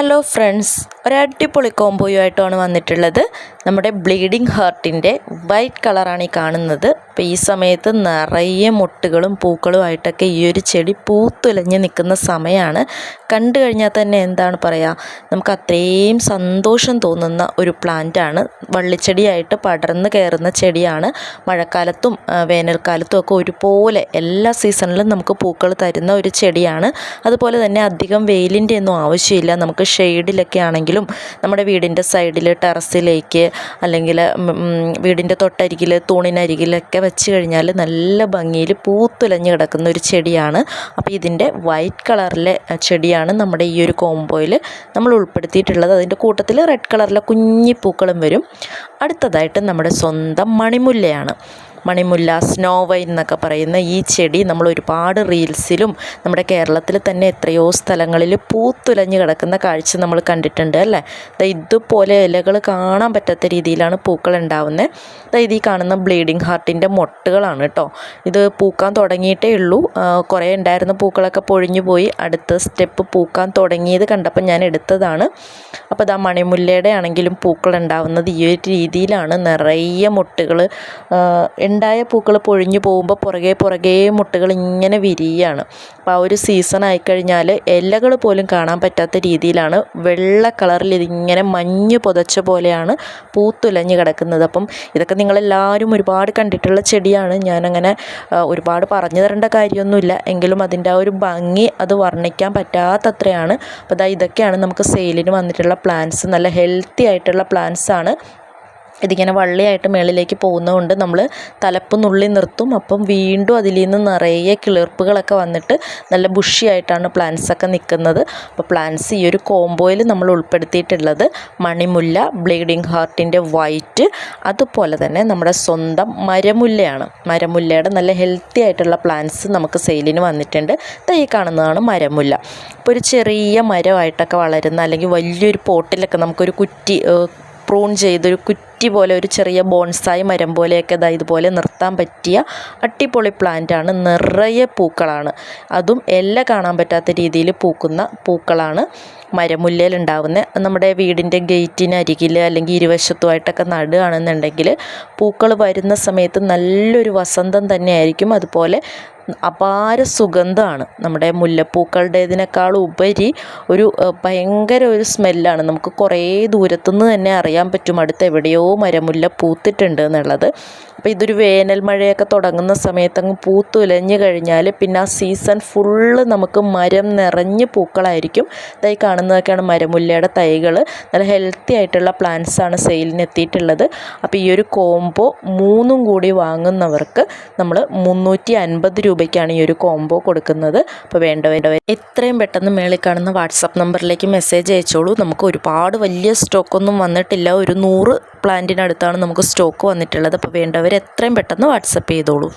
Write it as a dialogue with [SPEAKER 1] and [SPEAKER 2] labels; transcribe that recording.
[SPEAKER 1] Hello friends ഒരടിപൊളി കോംബോയുമായിട്ടാണ് വന്നിട്ടുള്ളത്. നമ്മുടെ bleeding ഹാർട്ടിന്റെ വൈറ്റ് കളറാണ് ഈ കാണുന്നത്. അപ്പോൾ ഈ സമയത്ത് നിറയെ മുട്ടുകളും പൂക്കളുമായിട്ടൊക്കെ ഈ ഒരു ചെടി പൂത്തുലഞ്ഞ് നിൽക്കുന്ന സമയമാണ് കണ്ടു കഴിഞ്ഞാൽ തന്നെ എന്താണ് പറയുക നമുക്ക് അത്രയും സന്തോഷം തോന്നുന്ന ഒരു പ്ലാന്റാണ് വള്ളിച്ചെടിയായിട്ട് പടർന്ന് കയറുന്ന ചെടിയാണ്. മഴക്കാലത്തും വേനൽക്കാലത്തും ഒക്കെ ഒരുപോലെ എല്ലാ സീസണിലും നമുക്ക് പൂക്കൾ തരുന്ന ഒരു ചെടിയാണ്. അതുപോലെ തന്നെ അധികം വെയിലിന്റെ ഒന്നും ആവശ്യമില്ല. നമുക്ക് ഷെയ്ഡിലൊക്കെ ആണെങ്കിലും നമ്മുടെ വീടിന്റെ സൈഡിൽ ടെറസിലേക്ക് അല്ലെങ്കിൽ വീടിന്റെ തൊട്ടരികിൽ തൂണിനരികിലൊക്കെ വെച്ച് കഴിഞ്ഞാൽ നല്ല ഭംഗിയിൽ പൂത്തുലഞ്ഞ് കിടക്കുന്ന ഒരു ചെടിയാണ്. അപ്പോൾ ഇതിന്റെ വൈറ്റ് കളറിലെ ചെടിയാണ് നമ്മുടെ ഈ ഒരു കോംബോയിൽ നമ്മൾ ഉൾപ്പെടുത്തിയിട്ടുള്ളത്. അതിന്റെ കൂട്ടത്തിൽ റെഡ് കളറിലെ കുഞ്ഞി പൂക്കളും വരും. അടുത്തതായിട്ട് നമ്മുടെ സ്വന്തം മണിമുല്ലയാണ്. മണിമുല്ല സ്നോ വൈൻ എന്നൊക്കെ പറയുന്ന ഈ ചെടി നമ്മൾ ഒരുപാട് റീൽസിലും നമ്മുടെ കേരളത്തിൽ തന്നെ എത്രയോ സ്ഥലങ്ങളിൽ പൂത്തുലഞ്ഞ് കിടക്കുന്ന കാഴ്ച നമ്മൾ കണ്ടിട്ടുണ്ട് അല്ലേ? ഇതുപോലെ ഇലകൾ കാണാൻ പറ്റാത്ത രീതിയിലാണ് പൂക്കൾ ഉണ്ടാവുന്നത് ഇത് ഈ കാണുന്ന ബ്ലീഡിങ് ഹാർട്ടിന്റെ മൊട്ടുകളാണ് കേട്ടോ. ഇത് പൂക്കാൻ തുടങ്ങിയിട്ടേ ഉള്ളൂ. കുറേ ഉണ്ടായിരുന്ന പൂക്കളൊക്കെ പൊഴിഞ്ഞു പോയി. അടുത്ത സ്റ്റെപ്പ് പൂക്കാൻ തുടങ്ങിയത് കണ്ടപ്പോൾ ഞാൻ എടുത്തതാണ്. അപ്പോൾ ഇതാ മണിമുല്ലയുടെ ആണെങ്കിലും പൂക്കൾ ഉണ്ടാവുന്നത് ഈ ഒരു രീതിയിലാണ്. നിറയെ മുട്ടുകൾ ഉണ്ടായ പൂക്കൾ പൊഴിഞ്ഞു പോകുമ്പോൾ പുറകെ പുറകെ മുട്ടകൾ ഇങ്ങനെ വിരിയാണ്. അപ്പോൾ ആ ഒരു സീസൺ ആയിക്കഴിഞ്ഞാൽ ഇലകൾ പോലും കാണാൻ പറ്റാത്ത രീതിയിലാണ്. വെള്ള കളറിൽ ഇതിങ്ങനെ മഞ്ഞ് പുതച്ച പോലെയാണ് പൂത്തുലഞ്ഞ് കിടക്കുന്നത്. അപ്പം ഇതൊക്കെ നിങ്ങളെല്ലാവരും ഒരുപാട് കണ്ടിട്ടുള്ള ചെടിയാണ്. ഞാനങ്ങനെ ഒരുപാട് പറഞ്ഞു തരേണ്ട കാര്യമൊന്നുമില്ല. എങ്കിലും അതിന്റെ ആ ഒരു ഭംഗി അത് വർണിക്കാൻ പറ്റാത്തത്രയാണ്. അപ്പോൾ ഇതാ ഇതൊക്കെയാണ് നമുക്ക് സെയിലിന് വന്നിട്ടുള്ള പ്ലാന്റ്സ് നല്ല ഹെൽത്തി ആയിട്ടുള്ള പ്ലാന്റ്സ് ആണ്. ഇതിങ്ങനെ വള്ളിയായിട്ട് മേളിലേക്ക് പോകുന്നതുകൊണ്ട് നമ്മൾ തലപ്പ് നുള്ളി നിർത്തും. അപ്പം വീണ്ടും അതിൽ നിന്ന് നിറയെ കിളിർപ്പുകളൊക്കെ വന്നിട്ട് നല്ല ബുഷിയായിട്ടാണ് പ്ലാന്റ്സൊക്കെ നിൽക്കുന്നത് അപ്പോൾ പ്ലാന്റ്സ് ഈ ഒരു കോംബോയിൽ നമ്മൾ ഉൾപ്പെടുത്തിയിട്ടുള്ളത് മണിമുല്ല ബ്ലീഡിങ് ഹാർട്ടിന്റെ വൈറ്റ് അതുപോലെ തന്നെ നമ്മുടെ സ്വന്തം മരമുല്ലയാണ്. മരമുല്ലയുടെ നല്ല ഹെൽത്തി ആയിട്ടുള്ള പ്ലാന്റ്സ് നമുക്ക് സെയിലിന് വന്നിട്ടുണ്ട്. ഈ കാണുന്നതാണ് മരമുല്ല. ഇപ്പോൾ ഒരു ചെറിയ മരമായിട്ടൊക്കെ വളരുന്ന അല്ലെങ്കിൽ വലിയൊരു പോട്ടിലൊക്കെ നമുക്കൊരു കുറ്റി പ്രൂൺ ചെയ്തൊരു കുറ്റി പോലെ ഒരു ചെറിയ ബോൺസായി മരം പോലെയൊക്കെ ഇതാ ഇതുപോലെ നിർത്താൻ പറ്റിയ അടിപൊളി പ്ലാന്റാണ് നിറയെ പൂക്കളാണ്. അതും എല്ലാം കാണാൻ പറ്റാത്ത രീതിയിൽ പൂക്കുന്ന പൂക്കളാണ് മരമുല്ലയിൽ ഉണ്ടാവുന്നത് നമ്മുടെ വീടിന്റെ ഗേറ്റിനരികിൽ അല്ലെങ്കിൽ ഇരുവശത്തുമായിട്ടൊക്കെ നടുകയാണെന്നുണ്ടെങ്കിൽ പൂക്കൾ വരുന്ന സമയത്ത് നല്ലൊരു വസന്തം തന്നെയായിരിക്കും. അതുപോലെ അപാര സുഗന്ധമാണ്. നമ്മുടെ മുല്ലപ്പൂക്കളുടേതിനേക്കാൾ ഉപരി ഒരു ഭയങ്കര ഒരു സ്മെല്ലാണ് നമുക്ക് കുറേ ദൂരത്തുനിന്ന് തന്നെ അറിയാൻ പറ്റും. അടുത്ത് എവിടെയോ മരമുല്ല പൂത്തിട്ടുണ്ട് എന്നുള്ളത്. അപ്പോൾ ഇതൊരു വേനൽ മഴയൊക്കെ തുടങ്ങുന്ന സമയത്ത് അങ്ങ് പൂത്തുലഞ്ഞു കഴിഞ്ഞാൽ പിന്നെ ആ സീസൺ ഫുള്ള് നമുക്ക് മരം നിറഞ്ഞ് പൂക്കളായിരിക്കും. ഇതായി കാണുന്നതൊക്കെയാണ് മരമുല്ലയുടെ തൈകൾ നല്ല ഹെൽത്തി ആയിട്ടുള്ള പ്ലാന്റ്സ് ആണ് സെയിലിന് എത്തിയിട്ടുള്ളത്. അപ്പോൾ ഈ ഒരു കോംബോ മൂന്നും കൂടി വാങ്ങുന്നവർക്ക് നമ്മൾ മുന്നൂറ്റി അൻപത് രൂപയ്ക്കാണ് ഈ ഒരു കോംബോ കൊടുക്കുന്നത്. അപ്പോൾ വേണ്ട വേണ്ട എത്രയും പെട്ടെന്ന് മേളിൽ കാണുന്ന വാട്സപ്പ് നമ്പറിലേക്ക് മെസ്സേജ് അയച്ചോളൂ. നമുക്ക് ഒരുപാട് വലിയ സ്റ്റോക്കൊന്നും വന്നിട്ടില്ല. ഒരു നൂറ് പ്ലാന്റിനടുത്താണ് നമുക്ക് സ്റ്റോക്ക് വന്നിട്ടുള്ളത്. അപ്പോൾ വേണ്ടവർ എത്രയും പെട്ടെന്ന് വാട്സപ്പ് ചെയ്തോളൂ.